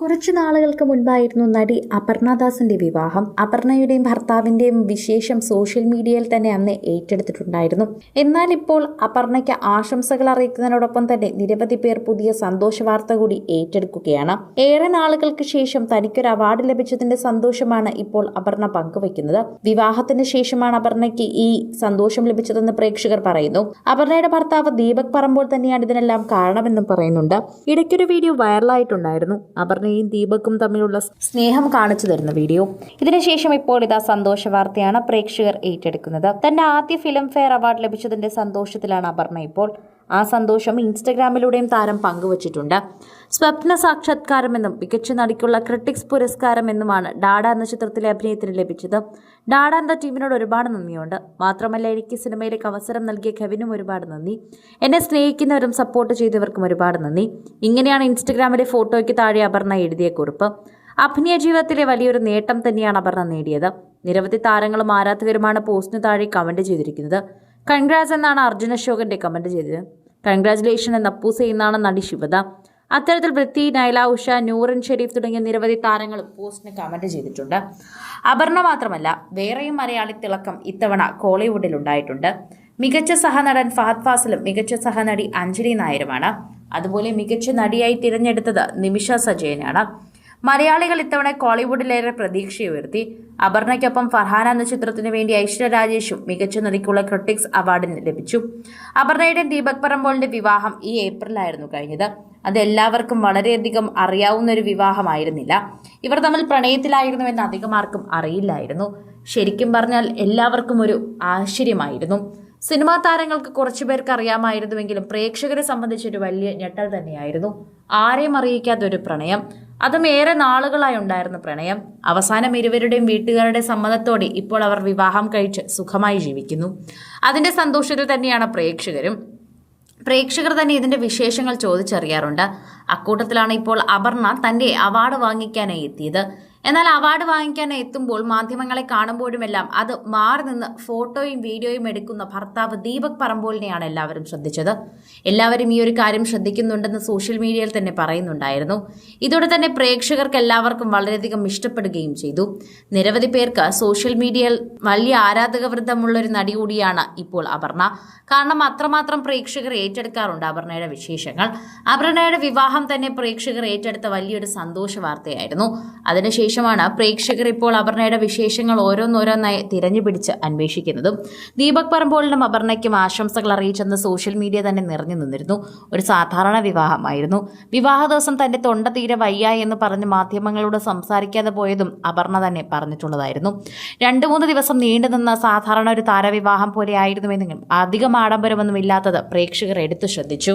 കുറച്ചു നാളുകൾക്ക് മുൻപായിരുന്നു നടി അപർണദാസിന്റെ വിവാഹം. അപർണയുടെയും ഭർത്താവിന്റെയും വിശേഷം സോഷ്യൽ മീഡിയയിൽ തന്നെ അന്ന് ഏറ്റെടുത്തിട്ടുണ്ടായിരുന്നു. എന്നാൽ ഇപ്പോൾ അപർണയ്ക്ക് ആശംസകൾ അറിയിക്കുന്നതിനോടൊപ്പം തന്നെ നിരവധി പേർ പുതിയ സന്തോഷ വാർത്ത കൂടി ഏറ്റെടുക്കുകയാണ്. ഏറെ നാളുകൾക്ക് ശേഷം തനിക്കൊരു അവാർഡ് ലഭിച്ചതിന്റെ സന്തോഷമാണ് ഇപ്പോൾ അപർണ പങ്കുവയ്ക്കുന്നത്. വിവാഹത്തിന് ശേഷമാണ് അപർണയ്ക്ക് ഈ സന്തോഷം ലഭിച്ചതെന്ന് പ്രേക്ഷകർ പറയുന്നു. അപർണയുടെ ഭർത്താവ് ദീപക് പറമ്പോൾ തന്നെയാണ് ഇതിനെല്ലാം കാരണമെന്നും പറയുന്നുണ്ട്. ഇടയ്ക്കൊരു വീഡിയോ വൈറലായിട്ടുണ്ടായിരുന്നു. അപർണയും ദീപക്കും തമ്മിലുള്ള സ്നേഹം കാണിച്ചു തരുന്ന വീഡിയോ. ഇതിനുശേഷം ഇപ്പോൾ ഇതാ സന്തോഷ വാർത്തയാണ് പ്രേക്ഷകർ ഏറ്റെടുക്കുന്നത്. തന്റെ ആദ്യ ഫിലിം ഫെയർ അവാർഡ് ലഭിച്ചതിന്റെ സന്തോഷത്തിലാണ് അപർണ ഇപ്പോൾ. ആ സന്തോഷം ഇൻസ്റ്റഗ്രാമിലൂടെയും താരം പങ്കുവച്ചിട്ടുണ്ട്. സ്വപ്ന സാക്ഷാത്കാരം എന്നും മികച്ച നടിക്കുള്ള ക്രിട്ടിക്സ് പുരസ്കാരം എന്നുമാണ് ഡാഡ എന്ന ചിത്രത്തിലെ അഭിനയത്തിന് ലഭിച്ചത്. ഡാഡ എന്ന ടീമിനോട് ഒരുപാട് നന്ദിയുണ്ട്. മാത്രമല്ല എനിക്ക് സിനിമയിലേക്ക് അവസരം നൽകിയ കെവിനും ഒരുപാട് നന്ദി. എന്നെ സ്നേഹിക്കുന്നവരും സപ്പോർട്ട് ചെയ്തവർക്കും ഒരുപാട് നന്ദി. ഇങ്ങനെയാണ് ഇൻസ്റ്റഗ്രാമിലെ ഫോട്ടോയ്ക്ക് താഴെ അപർണ എഴുതിയ കുറിപ്പ്. അഭിനയ ജീവിതത്തിലെ വലിയൊരു നേട്ടം തന്നെയാണ് അപർണ നേടിയത്. നിരവധി താരങ്ങളും ആരാധകരുമാണ് പോസ്റ്റിന് താഴെ കമന്റ് ചെയ്തിരിക്കുന്നത്. കൺഗ്രാസ് എന്നാണ് അർജുന അശോകന്റെ കമന്റ് ചെയ്തത്. കൺഗ്രാറ്റുലേഷൻ എന്ന അപ്പൂസ ചെയ്യുന്നതാണ് നടി ശിവത. അത്തരത്തിൽ വൃത്തി നൈല ഉഷ നൂറിൻ ഷെരീഫ് തുടങ്ങിയ നിരവധി താരങ്ങൾ പോസ്റ്റിന് കമന്റ് ചെയ്തിട്ടുണ്ട്. അപർണ മാത്രമല്ല വേറെയും മലയാളി തിളക്കം ഇത്തവണ കോളിവുഡിൽ ഉണ്ടായിട്ടുണ്ട്. മികച്ച സഹനടൻ ഫഹദ് ഫാസിലും മികച്ച സഹനടി അഞ്ജലി നായരുമാണ്. അതുപോലെ മികച്ച നടിയായി തിരഞ്ഞെടുത്തത് നിമിഷ സജയനാണ്. മലയാളികൾ ഇത്തവണ കോളിവുഡിലേറെ പ്രതീക്ഷയുയർത്തി അപർണയ്ക്കൊപ്പം ഫർഹാന എന്ന ചിത്രത്തിനു വേണ്ടി ഐശ്വര്യ രാജേഷും മികച്ച നടിക്കുള്ള ക്രിട്ടിക്സ് അവാർഡിന് ലഭിച്ചു. അപർണയുടെ ദീപക് പറമ്പോളിന്റെ വിവാഹം ഈ ഏപ്രിലായിരുന്നു കഴിഞ്ഞത്. അത് എല്ലാവർക്കും വളരെയധികം അറിയാവുന്ന ഒരു വിവാഹമായിരുന്നില്ല. ഇവർ തമ്മിൽ പ്രണയത്തിലായിരുന്നുവെന്ന് അധികം ആർക്കും അറിയില്ലായിരുന്നു. ശരിക്കും പറഞ്ഞാൽ എല്ലാവർക്കും ഒരു ആശ്ചര്യമായിരുന്നു. സിനിമാ താരങ്ങൾക്ക് കുറച്ചു പേർക്ക് അറിയാമായിരുന്നുവെങ്കിലും പ്രേക്ഷകരെ സംബന്ധിച്ചൊരു വലിയ ഞെട്ടൽ തന്നെയായിരുന്നു. ആരെയും അറിയിക്കാത്തൊരു പ്രണയം. അതും ഏറെ നാളുകളായി ഉണ്ടായിരുന്ന പ്രണയം അവസാനം ഇരുവരുടെയും വീട്ടുകാരുടെ സമ്മതത്തോടെ ഇപ്പോൾ അവർ വിവാഹം കഴിച്ച് സുഖമായി ജീവിക്കുന്നു. അതിന്റെ സന്തോഷത്തിൽ തന്നെയാണ് പ്രേക്ഷകരും. പ്രേക്ഷകർ തന്നെ ഇതിന്റെ വിശേഷങ്ങൾ ചോദിച്ചറിയാറുണ്ട്. അക്കൂട്ടത്തിലാണ് ഇപ്പോൾ അപർണ തന്റെ അവാർഡ് വാങ്ങിക്കാനായി എത്തിയത്. എന്നാൽ അവാർഡ് വാങ്ങിക്കാൻ എത്തുമ്പോൾ മാധ്യമങ്ങളെ കാണുമ്പോഴുമെല്ലാം അത് മാറി നിന്ന് ഫോട്ടോയും വീഡിയോയും എടുക്കുന്ന ഭർത്താവ് ദീപക് പറമ്പോലിനെയാണ് എല്ലാവരും ശ്രദ്ധിച്ചത്. എല്ലാവരും ഈ ഒരു കാര്യം ശ്രദ്ധിക്കുന്നുണ്ടെന്ന് സോഷ്യൽ മീഡിയയിൽ തന്നെ പറയുന്നുണ്ടായിരുന്നു. ഇതോടെ തന്നെ പ്രേക്ഷകർക്ക് എല്ലാവർക്കും വളരെയധികം ഇഷ്ടപ്പെടുകയും ചെയ്തു. നിരവധി പേർക്ക് സോഷ്യൽ മീഡിയയിൽ വലിയ ആരാധക ഒരു നടി കൂടിയാണ് ഇപ്പോൾ അപർണ. കാരണം അത്രമാത്രം പ്രേക്ഷകർ ഏറ്റെടുക്കാറുണ്ട് അപർണയുടെ വിശേഷങ്ങൾ. അപർണയുടെ വിവാഹം തന്നെ പ്രേക്ഷകർ ഏറ്റെടുത്ത വലിയൊരു സന്തോഷ വാർത്തയായിരുന്നു. അതിനുശേഷമാണ് പ്രേക്ഷകർ ഇപ്പോൾ അപർണയുടെ വിശേഷങ്ങൾ ഓരോന്നോരോന്നായി തിരഞ്ഞു പിടിച്ച് അന്വേഷിക്കുന്നതും. ദീപക് പറമ്പോളിനും അപർണയ്ക്കും ആശംസകൾ അറിയിച്ചെന്ന് സോഷ്യൽ മീഡിയ തന്നെ നിറഞ്ഞു നിന്നിരുന്നു. ഒരു സാധാരണ വിവാഹമായിരുന്നു. വിവാഹ ദിവസം തന്റെ തൊണ്ട തീരെ വയ്യ എന്ന് പറഞ്ഞ് മാധ്യമങ്ങളോട് സംസാരിക്കാതെ പോയതും അപർണ തന്നെ പറഞ്ഞിട്ടുള്ളതായിരുന്നു. രണ്ടു മൂന്ന് ദിവസം നീണ്ടുനിന്ന സാധാരണ ഒരു താരവിവാഹം പോലെ ആയിരുന്നുവെന്നെങ്കിലും അധികം ആഡംബരമൊന്നും ഇല്ലാത്തത് പ്രേക്ഷകർ എടുത്തു ശ്രദ്ധിച്ചു.